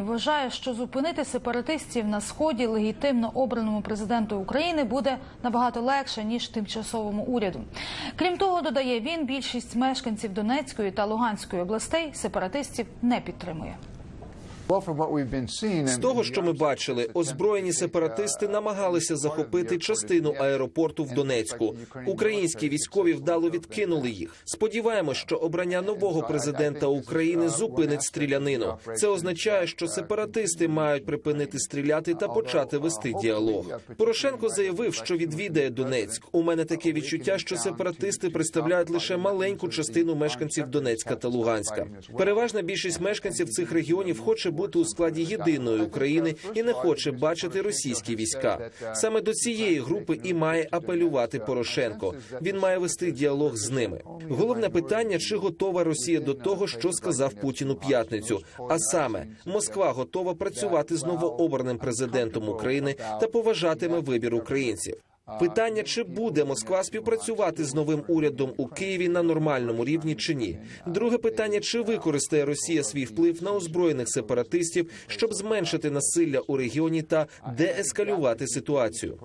Вважає, що зупинити сепаратистів на сході легітимно обраному президенту України буде набагато легше ніж тимчасовому уряду. Крім того, додає він, більшість мешканців Донецької та Луганської областей сепаратистів не підтримує. З того, що ми бачили, озброєні сепаратисти намагалися захопити частину аеропорту в Донецьку. Українські військові вдало відкинули їх. Сподіваємось, що обрання нового президента України зупинить стрілянину. Це означає, що сепаратисти мають припинити стріляти та почати вести діалог. Порошенко заявив, що відвідає Донецьк. У мене таке відчуття, що сепаратисти представляють лише маленьку частину мешканців Донецька та Луганська. Переважна більшість мешканців цих регіонів хоче бути у складі єдиної України і не хоче бачити російські війська. Саме до цієї групи і має апелювати Порошенко. Він має вести діалог з ними. Головне питання: чи готова Росія до того, що сказав Путін у п'ятницю? А саме Москва готова працювати з новообраним президентом України та поважатиме вибір українців. Питання, чи буде Москва співпрацювати з новим урядом у Києві на нормальному рівні чи ні? Друге питання: чи використає Росія свій вплив на озброєних сепаратистів, щоб зменшити насилля у регіоні та деескалювати ситуацію?